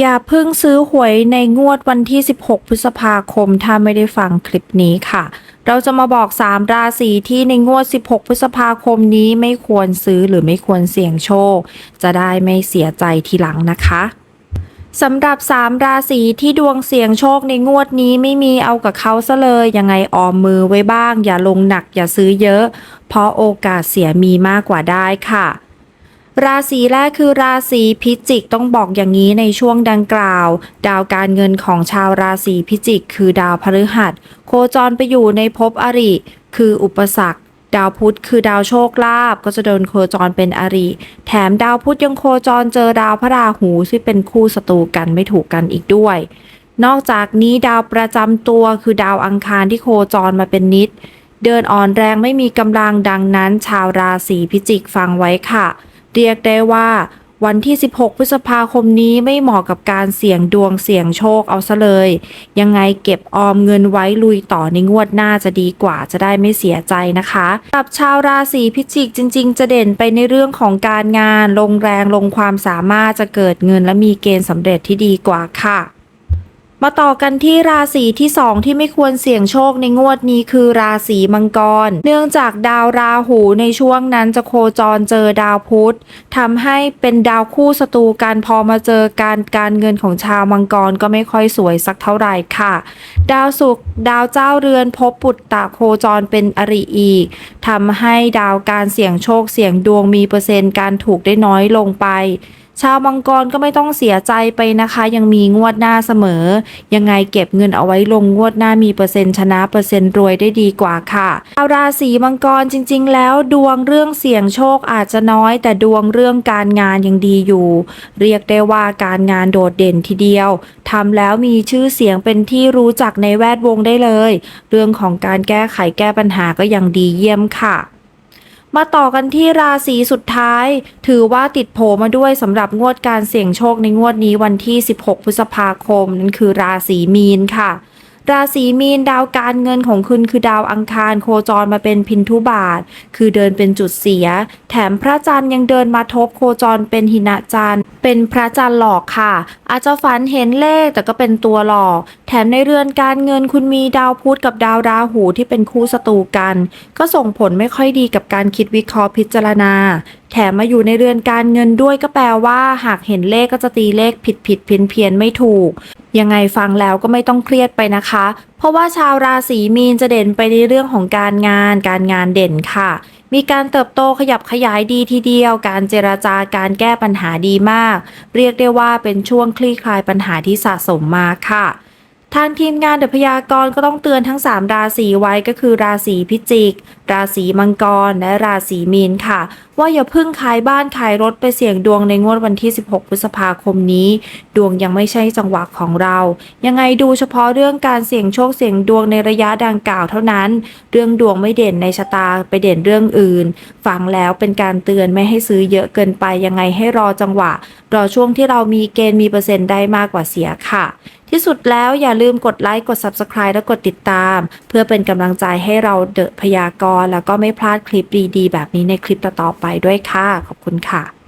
อย่าเพิ่งซื้อหวยในงวดวันที่ 16 พฤษภาคม ถ้าไม่ได้ฟังคลิปนี้ค่ะ เราจะมาบอก 3 ราศีที่ในงวด 16 พฤษภาคมนี้ไม่ควรซื้อหรือไม่ควรเสี่ยงโชค จะได้ไม่เสียใจทีหลังนะคะสำหรับ 3 ราศีที่ดวงเสี่ยงโชคในงวดนี้ไม่มีเอากับเขาซะเลยยังไงออมมือไว้บ้าง อย่าลงหนักอย่าซื้อเยอะ เพราะโอกาสเสียมีมากกว่าได้ค่ะ ราศีแรกคือราศีพิจิกต้องบอกอย่างนี้ในช่วงดังกล่าว ดาวการเงินของชาวราศีพิจิก คือดาวพฤหัส โคจรไปอยู่ในภพอริ คืออุปสรรคดาวพุธคือดาวโชคลาภก็จะโดนโคจรเป็นอริ แถมดาวพุธยังโคจรเจอดาวพระราหูที่เป็นคู่ศัตรูกันไม่ถูกกันอีกด้วย นอกจากนี้ดาวประจำตัวคือดาวอังคารที่โคจรมาเป็นนิด เดินอ่อนแรงไม่มีกำลังดังนั้น ชาวราศีพิจิกฟังไว้ค่ะ เรียกได้ว่าวันที่ 16 พฤษภาคมนี้ไม่เหมาะกับการเสี่ยงดวงเสี่ยงโชคเอาซะเลย ยังไงเก็บออมเงินไว้ลุยต่อในงวดหน้าจะดีกว่าจะได้ไม่เสียใจนะคะกับชาวราศีพิจิกจริง ๆ จะเด่นไปในเรื่องของการงาน ลงแรงลงความสามารถจะเกิดเงินและมีเกณฑ์สำเร็จที่ดีกว่าค่ะ มาต่อกันที่ราศีที่ 2 ที่ไม่ควรเสี่ยงโชคในงวดนี้คือราศีมังกร เนื่องจากดาวราหูในช่วงนั้นจะโคจรเจอดาวพุธทำให้เป็นดาวคู่ศัตรูกันพอมาเจอการการเงินของชาวมังกรก็ไม่ค่อยสวยสักเท่าไหร่ค่ะ ดาวศุกร์ดาวเจ้าเรือนพบปุตตะโคจรเป็นอริอีกทำให้ดาวการเสี่ยงโชคเสี่ยงดวงมีเปอร์เซ็นต์การถูกได้น้อยลงไป ชาวมังกรก็ไม่ต้องเสียใจไปนะคะ ยังมีงวดหน้าเสมอ ยังไงเก็บเงินเอาไว้ลงงวดหน้ามีเปอร์เซ็นต์ชนะเปอร์เซ็นต์รวยได้ดีกว่าค่ะชาวราศีมังกรจริง ๆ แล้วดวงเรื่องเสี่ยงโชคอาจจะน้อย แต่ดวงเรื่องการงานยังดีอยู่ เรียกได้ว่าการงานโดดเด่นทีเดียวทำแล้วมีชื่อเสียงเป็นที่รู้จักในแวดวงได้เลย เรื่องของการแก้ไขแก้ปัญหาก็ยังดีเยี่ยมค่ะ มาต่อกันที่ราศีสุดท้าย ถือว่าติดโผมาด้วยสำหรับงวดการเสี่ยงโชคในงวดนี้วันที่ 16 พฤษภาคม นั่นคือราศีมีนค่ะ ราศีมีนดาวการเงินของคุณคือดาวอังคารโคจรมาเป็นพินทุบาท คือเดินเป็นจุดเสีย แถมพระจันทร์ยังเดินมาทบโคจรเป็นหินะจันทร์เป็นพระจันทร์หลอกค่ะ อาจจะฝันเห็นเลขแต่ก็เป็นตัวหลอก แถมในเรือนการเงินคุณมีดาวพุธกับดาวราหูที่เป็นคู่ศัตรูกัน ก็ส่งผลไม่ค่อยดีกับการคิดวิเคราะห์พิจารณา แถมมาอยู่ในเรือนการเงินด้วยก็แปลว่า หากเห็นเลขก็จะตีเลขผิดผิดเพี้ยนเพียนไม่ถูก ยังไงฟังแล้วก็ไม่ต้องเครียดไปนะคะ เพราะว่าชาวราศีมีนจะเด่นไปในเรื่องของการงาน การงานเด่นค่ะมีการเติบโตขยับขยายดีทีเดียว การเจราจาการแก้ปัญหาดีมาก เรียกได้ว่าเป็นช่วงคลี่คลายปัญหาที่สะสมมาค่ะ ทางทีมงานเดพยากรณ์ก็ต้องเตือนทั้ง 3 ราศีไว้ก็คือราศีพิจิก ราศีมังกร และราศีมีนค่ะ ว่าอย่าพิ่งขายบ้านขายรถไปเสี่ยงดวงในงวดวันที่ 16 พฤษภาคมนี้ ดวงยังไม่ใช่จังหวะของเรา ยังไงดูเฉพาะเรื่องการเสี่ยงโชคเสี่ยงดวงในระยะดังกล่าวเท่านั้น เรื่องดวงไม่เด่นในชะตาไปเด่นเรื่องอื่น ฟังแล้วเป็นการเตือนไม่ให้ซื้อเยอะเกินไปยังไงให้รอจังหวะรอช่วงที่เรามีเกณฑ์มีเปอร์เซ็นต์ได้มากกว่าเสียค่ะ ที่สุดแล้วอย่าลืมกดไลค์กด Subscribe และกดติดตาม เพื่อเป็นกำลังใจให้เราเดอะพยากรแล้วก็ไม่พลาดคลิปดีๆ แบบนี้ในคลิปต่อๆไปด้วยค่ะ ขอบคุณค่ะ